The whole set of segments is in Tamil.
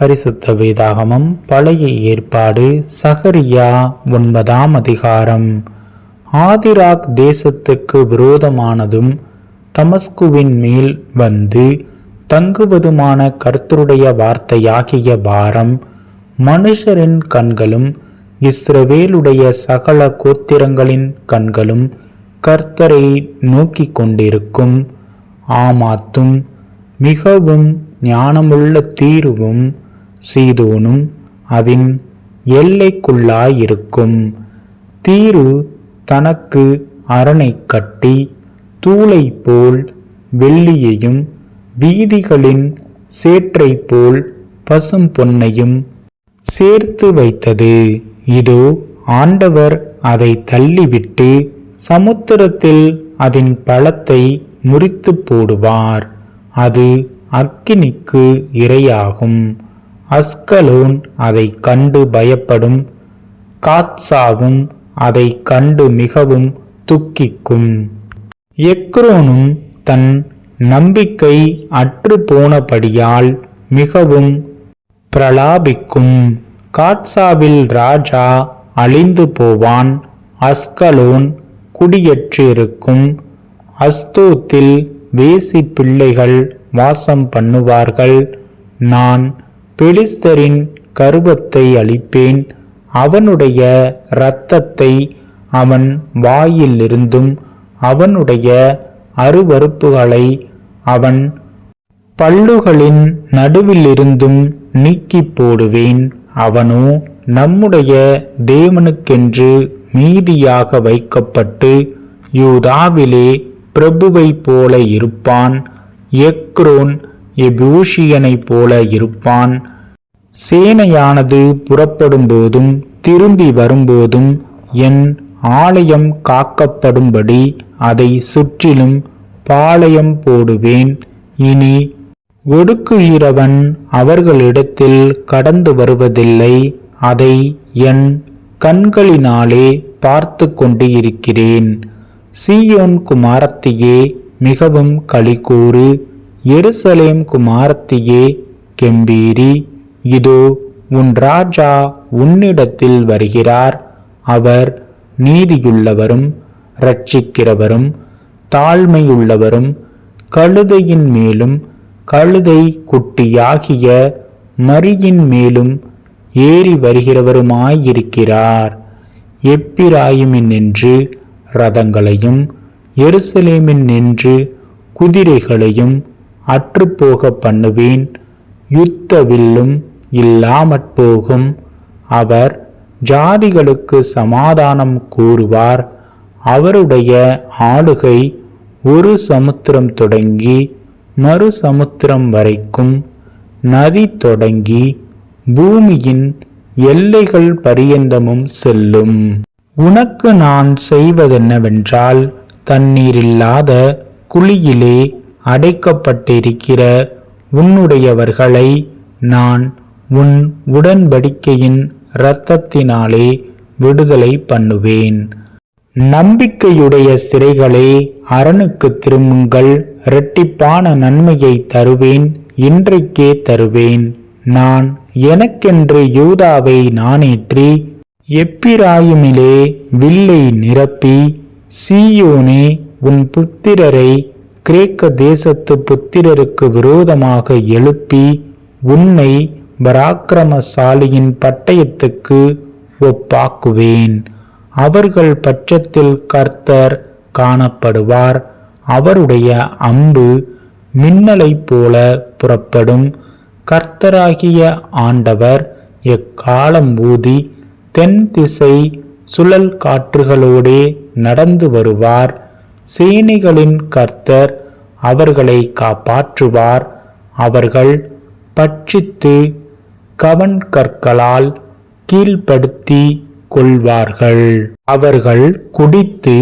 பரிசுத்த வேதாகமம் பழைய ஏற்பாடு சஹரியா ஒன்பதாம் அதிகாரம். ஆதிராக் தேசத்துக்கு விரோதமானதும் தமஸ்குவின் மேல் வந்து தங்குவதுமான கர்த்தருடைய வார்த்தையாகிய பாரம் மனுஷரின் கண்களும் இஸ்ரவேலுடைய சகல கோத்திரங்களின் கண்களும் கர்த்தரை நோக்கி கொண்டிருக்கும். ஆமாத்தும் மிகவும் ஞானமுள்ள தீர்வும் சீதோனும் அதன் எல்லைக்குள்ளாயிருக்கும். தீரு தனக்கு அரணை கட்டி தூளை போல் வெள்ளியையும் வீதிகளின் சேற்றை போல் பசும் பொன்னையும் சேர்த்து வைத்தது. இதோ ஆண்டவர் அதை தள்ளிவிட்டு சமுத்திரத்தில் அதன் பழத்தை முறித்து போடுவார். அது அக்கினிக்கு இரையாகும். அஸ்கலோன் அதை கண்டு பயப்படும் காத்சாவும் அதை கண்டு மிகவும் துக்கிக்கும். எக்ரோனும் தன் நம்பிக்கை அற்று போனபடியால் மிகவும் பிரலாபிக்கும். காட்சாவில் ராஜா அழிந்து போவான் அஸ்கலோன் குடியேற்றிருக்கும். அஸ்தோத்தில் வேசி பிள்ளைகள் வாசம் பண்ணுவார்கள் நான் பெலிஸ்தரின் கருவத்தை அழிப்பேன். அவனுடைய இரத்தத்தை அவன் வாயிலிருந்தும் அவனுடைய அருவருப்புகளை அவன் பல்லுகளின் நடுவிலிருந்தும் நீக்கிப் போடுவேன். அவனோ நம்முடைய தேவனுக்கென்று மீதியாக வைக்கப்பட்டு யூதாவிலே பிரபுவைப் போல இருப்பான். எக்ரோன் எபூஷியனைப் போல இருப்பான். சேனையானது புறப்படும்போதும் திரும்பி வரும்போதும் என் ஆலயம் காக்கப்படும்படி அதை சுற்றிலும் பாளையம் போடுவேன். இனி ஒடுக்குகிறவன் அவர்களிடத்தில் கடந்து வருவதில்லை. அதை என் கண்களினாலே பார்த்து கொண்டு இருக்கிறேன் சீயோன் குமாரத்தியே மிகவும் களிகூறு எருசலேம் குமார்த்தியே கெம்பீரி இதோ உன் ராஜா உன்னிடத்தில் வருகிறார். அவர் நீதியுள்ளவரும் ரட்சிக்கிறவரும் தாழ்மையுள்ளவரும் கழுதையின் மேலும் கழுதை குட்டியாகிய மரியின் மேலும் ஏறி வருகிறவருமாயிருக்கிறார். எப்பிராயுமின் நின்று ரதங்களையும் எருசலேமின் நின்று குதிரைகளையும் அற்றுப்போக பண்ணுவேன். யுத்த வில்லும் இல்லாமற் போகும். அவர் ஜாதிகளுக்கு சமாதானம் கூறுவார். அவருடைய ஆளுகை ஒரு சமுத்திரம் தொடங்கி மறு சமுத்திரம் வரைக்கும் நதி தொடங்கி பூமியின் எல்லைகள் பரியந்தமும் செல்லும். உனக்கு நான் செய்வதென்னவென்றால் தண்ணீரில்லாத குழியிலே அடைக்கப்பட்டிருக்கிற உன்னுடையவர்களை நான் உன் உடன்படிக்கையின் இரத்தத்தினாலே விடுதலை பண்ணுவேன். நம்பிக்கையுடைய சிறைகளே அரணுக்கு திரும்புங்கள். இரட்டிப்பான நன்மையை தருவேன். இன்றைக்கே தருவேன். நான் எனக்கென்று யூதாவை நானேற்றி எப்பிராயுமிலே வில்லை நிரப்பி சீயோனே உன் புத்திரரை கிரேக்க தேசத்து புத்திரருக்கு விரோதமாக எழுப்பி உன்னை பராக்கிரமசாலியின் பட்டயத்துக்கு ஒப்பாக்குவேன். அவர்கள் பட்சத்தில் கர்த்தர் காணப்படுவார். அவருடைய அம்பு மின்னலைப் போல புறப்படும். கர்த்தராகிய ஆண்டவர் எக்காலம் ஊதி தென் திசை சுழல் காற்றுகளோடே நடந்து வருவார். சேனைகளின் கர்த்தர் அவர்களை காப்பாற்றுவார். அவர்கள் பட்சித்து கவன் கற்களால் கீழ்ப்படுத்தி கொள்வார்கள். அவர்கள் குடித்து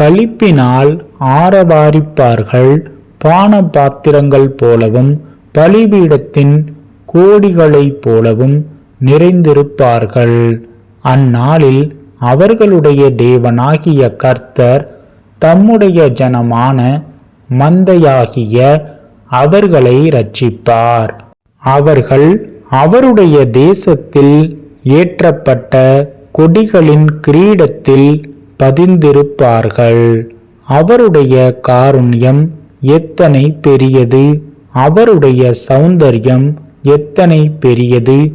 களிப்பினால் ஆரவாரிப்பார்கள். பான பாத்திரங்கள் போலவும் பலிபீடத்தின் கோடிகளைப் போலவும் நிறைந்திருப்பார்கள். அந்நாளில் அவர்களுடைய தேவனாகிய கர்த்தர் தம்முடைய ஜனமான மந்தையாகிய அவர்களை ரட்சிப்பார் அவர்கள் அவருடைய தேசத்தில் ஏற்றப்பட்ட கொடிகளின் கிரீடத்தில் பதிந்திருப்பார்கள். அவருடைய காருண்யம் எத்தனை பெரியது? அவருடைய சௌந்தர்யம் எத்தனை பெரியது?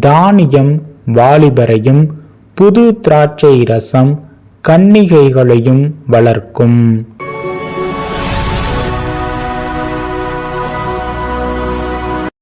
தானியம் வாலிபரையும் புது திராட்சை ரசம் கன்னிகைகளையும் வளர்க்கும்.